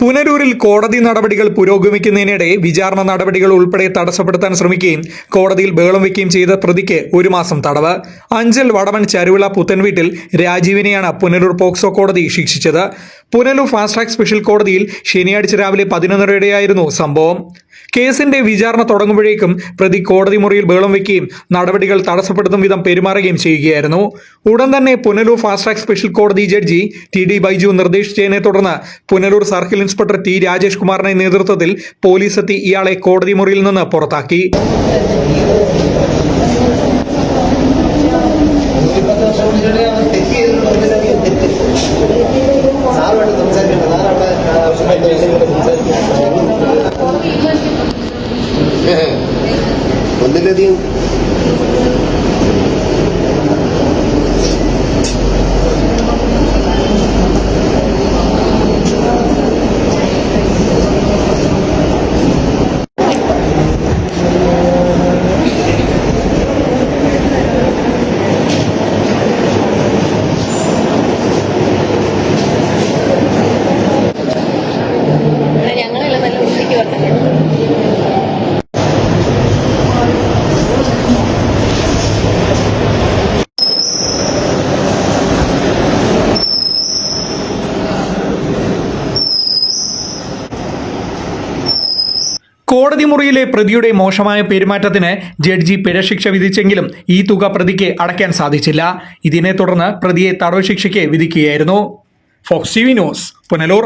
പുനരൂരിൽ കോടതി നടപടികൾ പുരോഗമിക്കുന്നതിനിടെ വിചാരണ നടപടികൾ ഉൾപ്പെടെ തടസ്സപ്പെടുത്താൻ ശ്രമിക്കുകയും കോടതിയിൽ ബഹളം വയ്ക്കുകയും ചെയ്ത പ്രതിക്ക് ഒരു മാസം തടവ്. അഞ്ചൽ വടവൻ ചരുവിള പുത്തൻവീട്ടിൽ രാജീവിനെയാണ് പുനരൂർ പോക്സോ കോടതി ശിക്ഷിച്ചത്. പുനലൂർ ഫാസ്റ്റ് ട്രാക്ക് സ്പെഷ്യൽ കോടതിയിൽ ശനിയാഴ്ച രാവിലെ പതിനൊന്നരയോടെയായിരുന്നു സംഭവം. കേസിന്റെ വിചാരണ തുടങ്ങുമ്പോഴേക്കും പ്രതി കോടതി മുറിയിൽ ബഹളം വയ്ക്കുകയും നടപടികൾ തടസ്സപ്പെടുത്തും വിധം പെരുമാറുകയും ചെയ്യുകയായിരുന്നു. ഉടൻ തന്നെ പുനലൂർ ഫാസ്റ്റ് ട്രാക്ക് സ്പെഷ്യൽ കോടതി ജഡ്ജി ടി ഡി ബൈജു നിർദ്ദേശിച്ചതിനെ തുടർന്ന് Punalur circle inspector T Rajesh കുമാറിന്റെ നേതൃത്വത്തിൽ പോലീസ് എത്തി ഇയാളെ കോടതി മുറിയിൽ നിന്ന് പുറത്താക്കി. मंदिर नदी കോടതി മുറിയിലെ പ്രതിയുടെ മോശമായ പെരുമാറ്റത്തിന് ജഡ്ജി പിഴശിക്ഷ വിധിച്ചെങ്കിലും ഈ തുക പ്രതിക്ക് അടയ്ക്കാൻ സാധിച്ചില്ല. ഇതിനെ തുടർന്ന് പ്രതിയെ തടവ് ശിക്ഷയ്ക്ക് വിധിക്കുകയായിരുന്നു. Fox News Punalur.